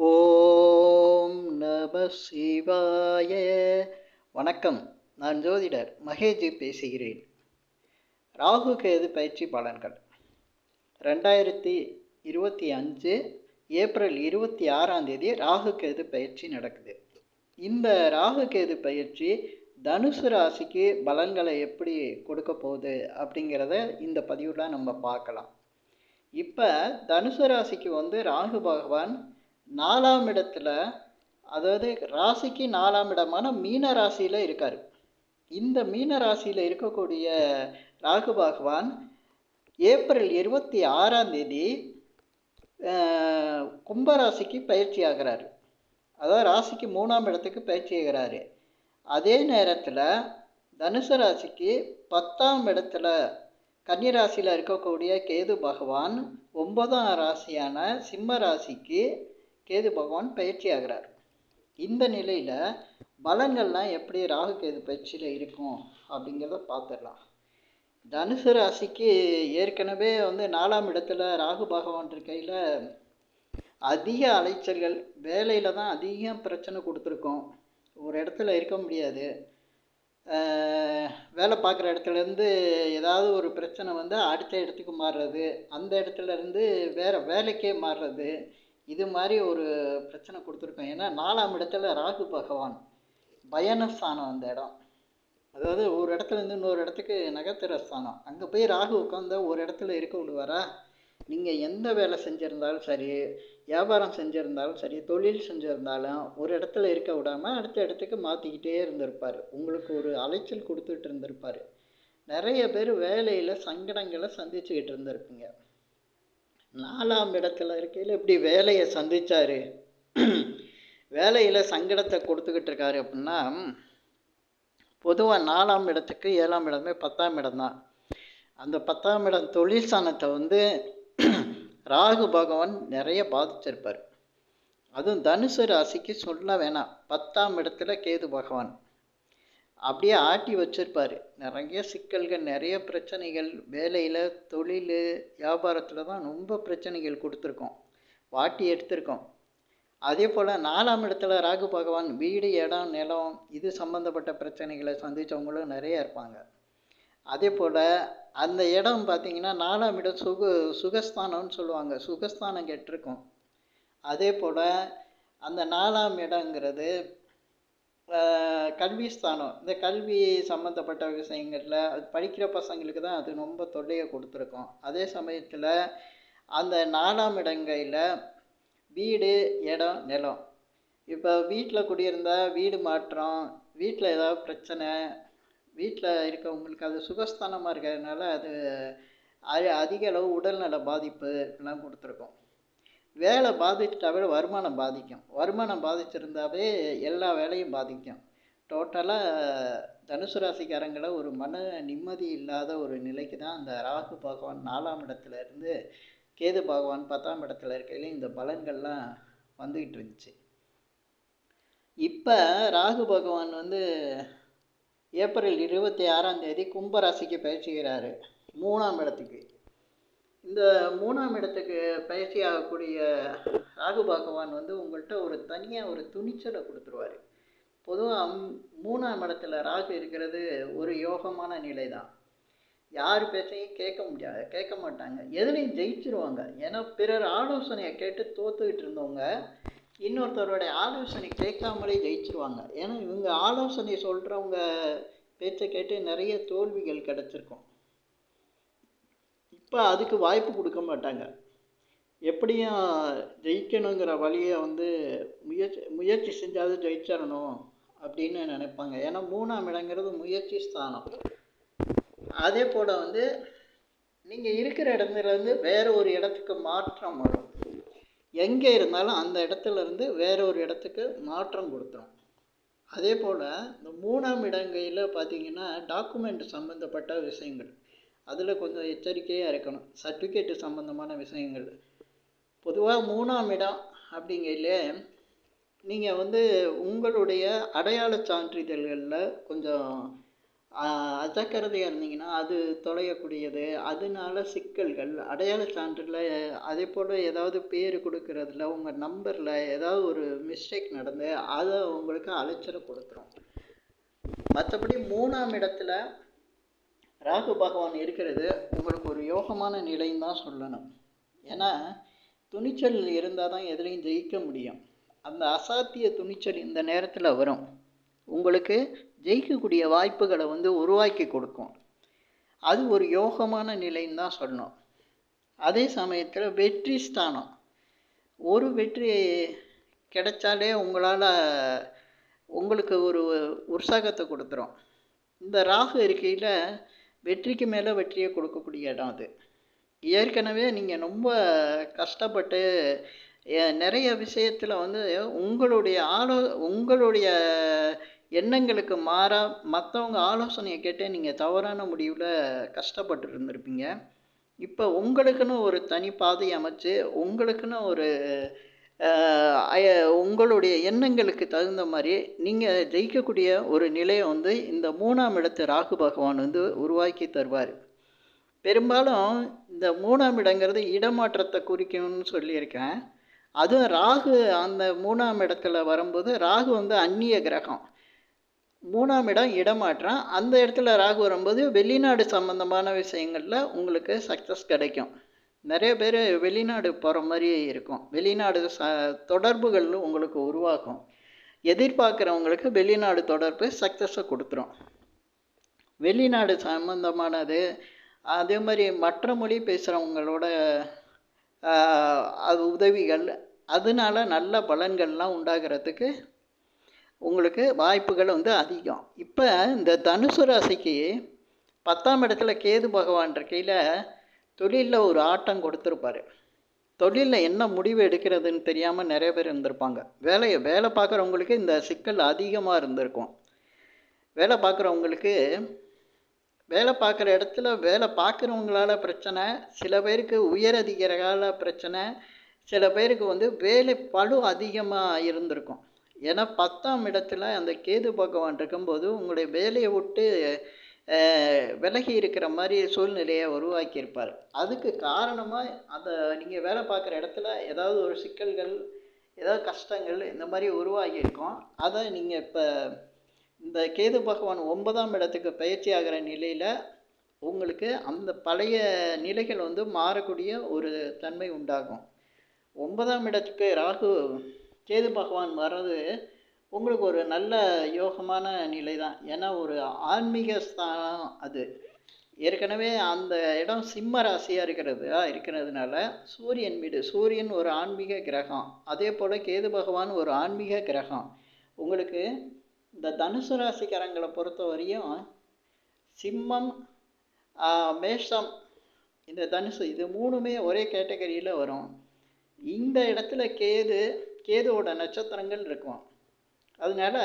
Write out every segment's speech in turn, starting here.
ஓம் நம சிவாய. வணக்கம். நான் ஜோதிடர் மகேஜி பேசுகிறேன். ராகு கேது பயிற்சி பலன்கள். ரெண்டாயிரத்தி இருபத்தி அஞ்சு ஏப்ரல் இருபத்தி ஆறாம் தேதி ராகு கேது பயிற்சி நடக்குது. இந்த ராகு கேது பயிற்சி தனுசு ராசிக்கு பலன்களை எப்படி கொடுக்க போகுது அப்படிங்கிறத இந்த பதிவில் நம்ம பார்க்கலாம். இப்போ தனுசு ராசிக்கு வந்து ராகு பகவான் நாலாம் இடத்துல அதாவது ராசிக்கு நாலாம் இடமான மீன ராசியில் இருக்கார். இந்த மீன ராசியில் இருக்கக்கூடிய ராகு பகவான் ஏப்ரல் இருபத்தி ஆறாம் தேதி கும்பராசிக்கு பயிற்சி ஆகிறாரு. அதாவது ராசிக்கு மூணாம் இடத்துக்கு பயிற்சி ஆகிறாரு. அதே நேரத்தில் தனுசு ராசிக்கு பத்தாம் இடத்துல கன்னிராசியில் இருக்கக்கூடிய கேது பகவான் ஒன்பதாம் ராசியான சிம்ம ராசிக்கு கேது பகவான் பயிற்சி ஆகிறார் இந்த நிலையில் பலன்கள்லாம் எப்படி ராகு கேது பயிற்சியில் இருக்கும் அப்படிங்கிறத பார்த்துடலாம். தனுசு ராசிக்கு ஏற்கனவே வந்து நாலாம் இடத்துல ராகு பகவான் இருக்கையில் அதிக அலைச்சல்கள் வேலையில் தான் அதிகம் பிரச்சனை கொடுத்துருக்கோம். ஒரு இடத்துல இருக்க முடியாது. வேலை பார்க்குற இடத்துலேருந்து ஏதாவது ஒரு பிரச்சனை வந்து அடுத்த இடத்துக்கு மாறுறது அந்த இடத்துலேருந்து வேறு வேலைக்கே மாறுறது இது மாதிரி ஒரு பிரச்சனை கொடுத்துருக்கோம். ஏன்னா நாலாம் இடத்துல ராகு பகவான் பயணஸ்தானம் அந்த இடம். அதாவது ஒரு இடத்துலேருந்து இன்னொரு இடத்துக்கு நகத்திர ஸ்தானம். அங்கே போய் ராகு உட்காந்தா ஒரு இடத்துல இருக்க விடுவாரா? நீங்கள் எந்த வேலை செஞ்சுருந்தாலும் சரி வியாபாரம் செஞ்சுருந்தாலும் சரி தொழில் செஞ்சுருந்தாலும் ஒரு இடத்துல இருக்க விடாமல் அடுத்த இடத்துக்கு மாற்றிக்கிட்டே இருந்திருப்பார். உங்களுக்கு ஒரு அலைச்சல் கொடுத்துட்டு இருந்திருப்பார். நிறைய பேர் வேலையில் சங்கடங்களை சந்திச்சுக்கிட்டு இருந்திருப்பீங்க. நாலாம் இடத்துல இருக்கையில் இப்படி வேலையை சந்தித்தார் வேலையில் சங்கடத்தை கொடுத்துக்கிட்டு இருக்காரு அப்படின்னா பொதுவாக நாலாம் இடத்துக்கு ஏழாம் இடமே பத்தாம் இடம் தான். அந்த பத்தாம் இடம் தொழில் சாணத்தை வந்து ராகு பகவான் நிறைய பாதிச்சிருப்பார். அதுவும் தனுசு ராசிக்கு சொல்ல வேணாம். பத்தாம் இடத்துல கேது பகவான். அப்படியே ஆட்டி வச்சிருப்பார். நிறைய சிக்கல்கள் நிறைய பிரச்சனைகள். வேலையில் தொழில் வியாபாரத்தில் தான் ரொம்ப பிரச்சனைகள் கொடுத்துருக்கோம். வாட்டி எடுத்திருக்கோம். அதே போல் நாலாம் இடத்துல ராகு பகவான் வீடு இடம் நிலம் இது சம்மந்தப்பட்ட பிரச்சனைகளை சந்தித்தவங்களும் நிறைய இருப்பாங்க. அதே போல் அந்த இடம் பார்த்திங்கன்னா நாலாம் இடம் சுக சுகஸ்தானம்னு சொல்லுவாங்க. சுகஸ்தானம் கெட்டிருக்கும். அதே போல் அந்த நாலாம் இடங்கிறது கல்வி ஸ்தானம். இந்த கல்வி சம்மந்தப்பட்ட விஷயங்களில் அது படிக்கிற பசங்களுக்கு தான் அது ரொம்ப தொல்லையை கொடுத்துருக்கோம். அதே சமயத்தில் அந்த நாலாம் இடங்கையில் வீடு இடம் நிலம். இப்போ வீட்டில் குடியிருந்தால் வீடு மாற்றம் வீட்டில் ஏதாவது பிரச்சனை வீட்டில் இருக்கவங்களுக்கு அது சுகஸ்தானமாக இருக்கிறதுனால அது அதிக அளவு உடல்நல பாதிப்பு எல்லாம் கொடுத்துருக்கோம். வேலை பாதிச்சிட்டாவே வருமானம் பாதிக்கும். வருமானம் பாதிச்சிருந்தாவே எல்லா வேலையும் பாதிக்கும். டோட்டலாக தனுசு ராசிக்காரங்களை ஒரு மன நிம்மதி இல்லாத ஒரு நிலைக்கு தான் அந்த ராகு பகவான் நாலாம் இடத்துல இருந்து கேது பகவான் பத்தாம் இடத்துல இருக்கையில இந்த பலன்கள்லாம் வந்துக்கிட்டு இருந்துச்சு. இப்போ ராகு பகவான் வந்து ஏப்ரல் இருபத்தி ஆறாம் தேதி கும்பராசிக்கு பயிற்சிகிறாரு மூணாம் இடத்துக்கு. இந்த மூணாம் இடத்துக்கு பயிற்சி ஆகக்கூடிய ராகு பகவான் வந்து உங்கள்கிட்ட ஒரு தனியாக ஒரு துணிச்சலை கொடுத்துருவாரு. பொதுவாக மூணாம் இடத்துல ராகு இருக்கிறது ஒரு யோகமான நிலை தான் யார் பேச்சையும் கேட்க முடியாது கேட்க மாட்டாங்க. எதுலையும் ஜெயிச்சிருவாங்க. ஏன்னா பிறர் ஆலோசனையை கேட்டு தோத்துக்கிட்டு இருந்தவங்க இன்னொருத்தருடைய ஆலோசனை கேட்காமலே ஜெயிச்சிருவாங்க. ஏன்னா இவங்க ஆலோசனை சொல்கிறவங்க பேச்சை கேட்டு நிறைய தோல்விகள் கிடச்சிருக்கும். இப்போ அதுக்கு வாய்ப்பு கொடுக்க மாட்டாங்க. எப்படியும் ஜெயிக்கணுங்கிற வழியை வந்து முயற்சி முயற்சி செஞ்சாவது ஜெயிச்சிடணும். அப்படின்னு நினைப்பாங்க. ஏன்னா மூணாம் இடங்கிறது முயற்சி ஸ்தானம். அதே போல் வந்து நீங்கள் இருக்கிற இடத்துலேருந்து வேறு ஒரு இடத்துக்கு மாற்றம் வரும். எங்கே இருந்தாலும் அந்த இடத்துலேருந்து வேற ஒரு இடத்துக்கு மாற்றம் கொடுத்துரும். அதே போல் இந்த மூணாம் இடங்கையில் பார்த்தீங்கன்னா டாக்குமெண்ட் சம்மந்தப்பட்ட விஷயங்கள். அதில் கொஞ்சம் எச்சரிக்கையாக இருக்கணும். சர்டிஃபிகேட்டு சம்மந்தமான விஷயங்கள். பொதுவாக மூணாம் இடம் அப்படிங்கையிலே நீங்கள் வந்து உங்களுடைய அடையாள சான்றிதழ்களில் கொஞ்சம் அஜாக்கிரதையாக இருந்தீங்கன்னா அது தொலையக்கூடியது. அதனால சிக்கல்கள் அடையாள சான்றில் அதே போல் ஏதாவது பேர் கொடுக்கறதுல உங்கள் நம்பரில் ஏதாவது ஒரு மிஸ்டேக் நடந்து அதை உங்களுக்கு அலைச்சலை கொடுத்துரும். மற்றபடி மூணாம் இடத்துல ராகு பகவான் இருக்கிறது உங்களுக்கு ஒரு யோகமான நிலைன்னு தான் சொல்லணும். ஏன்னா துணிச்சல் இருந்தால் தான் எதுலேயும் ஜெயிக்க முடியும். அந்த அசாத்திய துணிச்சல் இந்த நேரத்தில் வரும். உங்களுக்கு ஜெயிக்கக்கூடிய வாய்ப்புகளை வந்து உருவாக்கி கொடுக்கும். அது ஒரு யோகமான நிலைன்னு தான் சொல்லணும். அதே சமயத்தில் வெற்றி ஸ்தானம். ஒரு வெற்றி கிடைச்சாலே உங்களால் உங்களுக்கு ஒரு உற்சாகத்தை கொடுத்துரும். இந்த ராகு இருக்கையில் வெற்றிக்கு மேலே வெற்றியை கொடுக்கக்கூடிய இடம் அது. ஏற்கனவே நீங்கள் ரொம்ப கஷ்டப்பட்டு நிறைய விஷயத்தில் வந்து உங்களுடைய ஆலோ உங்களுடைய எண்ணங்களுக்கு மாறாக மற்றவங்க ஆலோசனையை கேட்டே நீங்கள் தவறான முடிவில் கஷ்டப்பட்டு இருந்திருப்பீங்க. இப்போ உங்களுக்குன்னு ஒரு தனி பாதை அமைச்சு உங்களுக்குன்னு ஒரு உங்களுடைய எண்ணங்களுக்கு தகுந்த மாதிரி நீங்கள் ஜெயிக்கக்கூடிய ஒரு நிலையை வந்து இந்த மூணாம் இடத்து ராகு பகவான் வந்து உருவாக்கி தருவார். பெரும்பாலும் இந்த மூணாம் இடங்கிறது இடமாற்றத்தை குறிக்கணும்னு சொல்லியிருக்கேன். அதுவும் ராகு அந்த மூணாம் இடத்துல வரும்போது ராகு வந்து அந்நிய கிரகம். மூணாம் இடம் இடமாற்றம். அந்த இடத்துல ராகு வரும்போது வெளிநாடு சம்மந்தமான விஷயங்களில் உங்களுக்கு சக்ஸஸ் கிடைக்கும். நிறைய பேர் வெளிநாடு போகிற மாதிரி இருக்கும். வெளிநாடு ச தொடர்புகள் உங்களுக்கு உருவாக்கும் எதிர்பார்க்குறவங்களுக்கு வெளிநாடு தொடர்பு சக்ஸஸை கொடுத்துரும். வெளிநாடு சம்மந்தமானது அதே மாதிரி மற்ற மொழி பேசுகிறவங்களோட அது உதவிகள். அதனால நல்ல பலன்கள்லாம் உண்டாகிறதுக்கு உங்களுக்கு வாய்ப்புகள் வந்து அதிகம். இப்போ இந்த தனுசு ராசிக்கு பத்தாம் இடத்துல கேது பகவான் இருக்கையில் தொழிலில் ஒரு ஆட்டம் கொடுத்துருப்பாரு. தொழிலில் என்ன முடிவு எடுக்கிறதுன்னு தெரியாமல் நிறைய பேர் இருந்திருப்பாங்க. வேலையை வேலை பார்க்குறவங்களுக்கு இந்த சிக்கல் அதிகமாக இருந்திருக்கும். வேலை பார்க்குறவங்களுக்கு வேலை பார்க்குற இடத்துல வேலை பார்க்குறவங்களால பிரச்சனை சில பேருக்கு உயர் அதிகாரிகளால் பிரச்சனை சில பேருக்கு வந்து வேலை பழு அதிகமாக இருந்திருக்கும். ஏன்னா பத்தாம் இடத்துல அந்த கேது பகவான் இருக்கும்போது உங்களுடைய வேலையை விட்டு விலகி இருக்கிற மாதிரி சூழ்நிலையை உருவாக்கியிருப்பார். அதுக்கு காரணமாக அந்த நீங்கள் வேலை பார்க்குற இடத்துல ஏதாவது ஒரு சிக்கல்கள் ஏதாவது கஷ்டங்கள் இந்த மாதிரி உருவாகியிருக்கோம். அதை நீங்கள் இப்போ இந்த கேது பகவான் ஒன்பதாம் இடத்துக்கு பயிற்சி ஆகிற நிலையில் உங்களுக்கு அந்த பழைய நிலைகள் வந்து மாறக்கூடிய ஒரு தன்மை உண்டாகும். ஒன்பதாம் இடத்துக்கு ராகு கேது பகவான் வர்றது உங்களுக்கு ஒரு நல்ல யோகமான நிலை தான் ஏன்னா ஒரு ஆன்மீக ஸ்தானம் அது. ஏற்கனவே அந்த இடம் சிம்ம ராசியாக இருக்கிறதா இருக்கிறதுனால சூரியன் வீடு சூரியன் ஒரு ஆன்மீக கிரகம். அதே போல் கேது பகவான் ஒரு ஆன்மீக கிரகம். உங்களுக்கு இந்த தனுசு ராசிக்காரங்களை பொறுத்த வரையும் சிம்மம் மேஷம் இந்த தனுசு இது மூணுமே ஒரே கேட்டகரியில் வரும். இந்த இடத்துல கேது கேதுவோட நட்சத்திரங்கள் இருக்கும். அதனால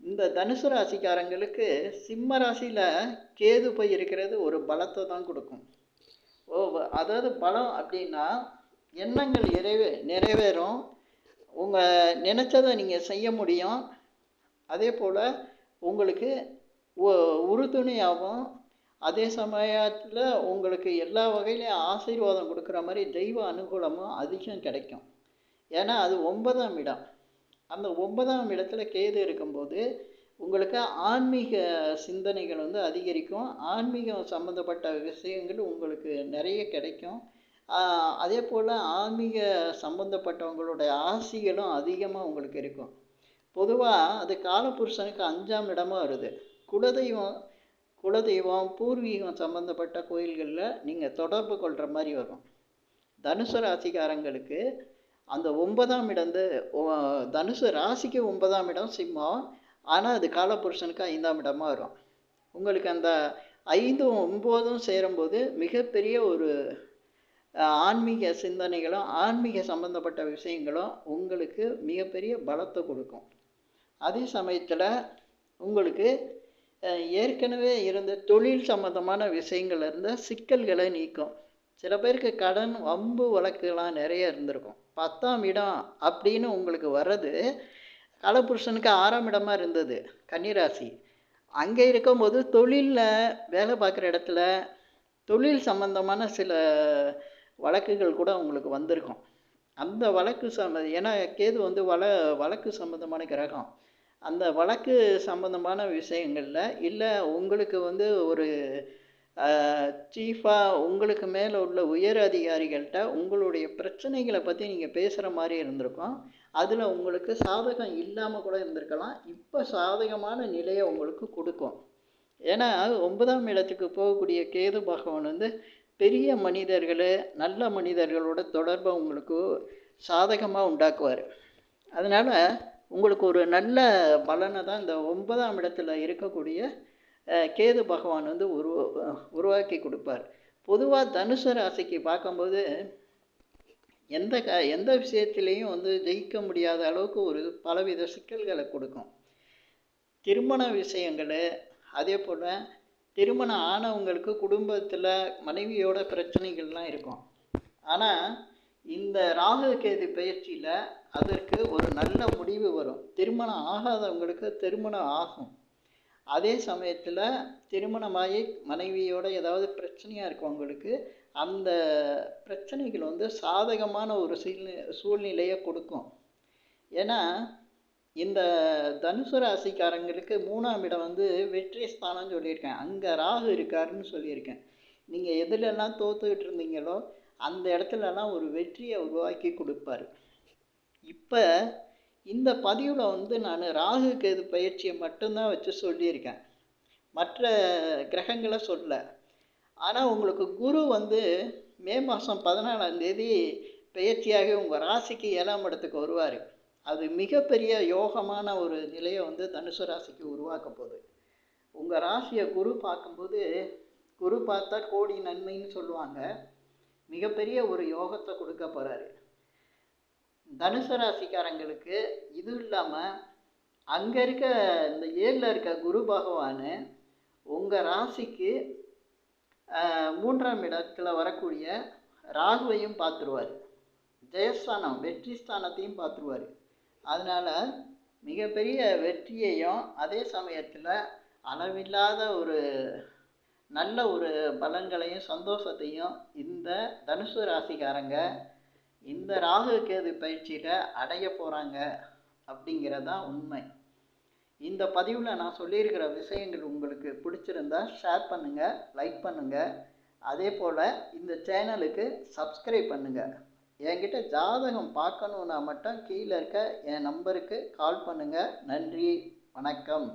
இந்த தனுசு ராசிக்காரங்களுக்கு சிம்ம ராசியில் கேது போய் இருக்கிறது ஒரு பலத்தை தான் கொடுக்கும். ஓ அதாவது பலம் அப்படின்னா எண்ணங்கள் நிறைவே நிறைவேறும். உங்கள் நினச்சதை நீங்கள் செய்ய முடியும். அதே போல் உங்களுக்கு உ- உறுதுணையாகவும் அதே சமயத்தில் உங்களுக்கு எல்லா வகையிலையும் ஆசீர்வாதம் கொடுக்குற மாதிரி தெய்வ அனுகூலமும் அதிகம் கிடைக்கும். ஏன்னா அது ஒன்பதாம் இடம். அந்த ஒன்பதாம் இடத்துல கேது இருக்கும்போது உங்களுக்கு ஆன்மீக சிந்தனைகள் வந்து அதிகரிக்கும். ஆன்மீகம் சம்மந்தப்பட்ட விஷயங்கள் உங்களுக்கு நிறைய கிடைக்கும். அதே போல் ஆன்மீக சம்மந்தப்பட்டவங்களுடைய ஆசிகளும் அதிகமாக உங்களுக்கு இருக்கும். பொதுவாக அது காலபுருஷனுக்கு அஞ்சாம் இடமா வருது. குலதெய்வம் குலதெய்வம் பூர்வீகம் சம்மந்தப்பட்ட கோயில்களில் நீங்கள் தொடர்பு கொள்கிற மாதிரி வரும். தனுசு ராசிக்காரங்களுக்கு அந்த ஒன்பதாம் இடந்து தனுசு ராசிக்கு ஒன்பதாம் இடம் சிம்மம். ஆனால் அது காலபுருஷனுக்கு ஐந்தாம் இடமாக வரும். உங்களுக்கு அந்த ஐந்தும் ஒம்போதும் சேரும்போது மிகப்பெரிய ஒரு ஆன்மீக சிந்தனைகளும் ஆன்மீக சம்பந்தப்பட்ட விஷயங்களும் உங்களுக்கு மிகப்பெரிய பலத்தை கொடுக்கும். அதே சமயத்தில் உங்களுக்கு ஏற்கனவே இருந்த தொழில் சம்மந்தமான விஷயங்கள் இருந்த சிக்கல்களை நீக்கும். சில பேருக்கு கடன் வம்பு வழக்குலாம் நிறைய இருந்திருக்கும். பத்தாம் இடம் அப்படின்னு உங்களுக்கு வர்றது கலபுருஷனுக்கு ஆறாம் இடமாக இருந்தது கன்னிராசி. அங்கே இருக்கும்போது தொழிலில் வேலை பார்க்குற இடத்துல தொழில் சம்மந்தமான சில வழக்குகள் கூட உங்களுக்கு வந்திருக்கும். அந்த வழக்கு சம்ம ஏன்னா கேது வந்து வழ வழக்கு சம்மந்தமான கிரகம். அந்த வழக்கு சம்மந்தமான விஷயங்களில் இல்லை உங்களுக்கு வந்து ஒரு சீஃபாக உங்களுக்கு மேலே உள்ள உயர் அதிகாரிகள்கிட்ட உங்களுடைய பிரச்சனைகளை பற்றி நீங்கள் பேசுகிற மாதிரி இருந்திருக்கும். அதில் உங்களுக்கு சாதகம் இல்லாமல் கூட இருந்திருக்கலாம். இப்போ சாதகமான நிலையை உங்களுக்கு கொடுக்கும். ஏன்னா ஒன்பதாம் இடத்துக்கு போகக்கூடிய கேது பகவான் வந்து பெரிய மனிதர்கள் நல்ல மனிதர்களோட தொடர்பை உங்களுக்கு சாதகமாக உண்டாக்குவார். அதனால் உங்களுக்கு ஒரு நல்ல பலனை தான் இந்த ஒன்பதாம் இடத்துல இருக்கக்கூடிய கேது பகவான் வந்து உருவ உருவாக்கி கொடுப்பார். பொதுவாக தனுசு ராசிக்கு பார்க்கும்போது எந்த க எந்த விஷயத்துலேயும் வந்து ஜெயிக்க முடியாத அளவுக்கு ஒரு பலவித சிக்கல்களை கொடுக்கும். திருமண விஷயங்கள் அதே போல் திருமணம் ஆனவங்களுக்கு குடும்பத்தில் மனைவியோட பிரச்சனைகள்லாம் இருக்கும். ஆனால் இந்த ராகு கேது பயிற்சியில் அதற்கு ஒரு நல்ல முடிவு வரும். திருமணம் ஆகாதவங்களுக்கு திருமணம் ஆகும். அதே சமயத்தில் திருமணமாகி மனைவியோட ஏதாவது பிரச்சனையாக இருக்கவங்களுக்கு அந்த பிரச்சனைகள் வந்து சாதகமான ஒரு சூழ்நி சூழ்நிலையை கொடுக்கும். ஏன்னா இந்த தனுசு ராசிக்காரங்களுக்கு மூணாம் இடம் வந்து வெற்றி ஸ்தானம்னு சொல்லியிருக்கேன். அங்கே ராகு இருக்காருன்னு சொல்லியிருக்கேன். நீங்கள் எதுலெல்லாம் தோத்துக்கிட்டு இருந்தீங்களோ அந்த இடத்துலலாம் ஒரு வெற்றியை உருவாக்கி கொடுப்பாரு. இப்போ இந்த பதிவில் வந்து நான் ராகு கேது பயிற்சியை மட்டும்தான் வச்சு சொல்லியிருக்கேன். மற்ற கிரகங்களை சொல்ல ஆனால் உங்களுக்கு குரு வந்து மே மாதம் பதினாலாம் தேதி பயிற்சியாக உங்கள் ராசிக்கு ஏழாம் இடத்துக்கு வருவார். அது மிகப்பெரிய யோகமான ஒரு நிலையை வந்து தனுசு ராசிக்கு உருவாக்க போகுது. உங்கள் ராசியை குரு பார்க்கும்போது குரு பார்த்தா கோடி நன்மைன்னு சொல்லுவாங்க. மிகப்பெரிய ஒரு யோகத்தை கொடுக்க போகிறாரு தனுசு ராசிக்காரங்களுக்கு இது இல்லாமல் அங்கே இருக்க இந்த ஏழில் இருக்க குரு பகவான் உங்கள் ராசிக்கு மூன்றாம் இடத்துல வரக்கூடிய ராகுவையும் பார்த்துருவார். ஜெயஸ்தானம் வெற்றி ஸ்தானத்தையும் பார்த்துருவார். அதனால் மிகப்பெரிய வெற்றியையும் அதே சமயத்தில் அளவில்லாத ஒரு நல்ல ஒரு பலன்களையும் சந்தோஷத்தையும் இந்த தனுசு ராசிக்காரங்க இந்த ராகு கேது பயிற்சியில் அடைய போகிறாங்க அப்படிங்கிறது தான் உண்மை. இந்த பதிவில் நான் சொல்லியிருக்கிற விஷயங்கள் உங்களுக்கு பிடிச்சிருந்தா ஷேர் பண்ணுங்கள் லைக் பண்ணுங்கள் அதே போல் இந்த சேனலுக்கு சப்ஸ்கிரைப் பண்ணுங்கள் என்கிட்ட ஜாதகம் பார்க்கணுன்னா மட்டும் கீழே இருக்க என் நம்பருக்கு கால் பண்ணுங்கள் நன்றி வணக்கம்.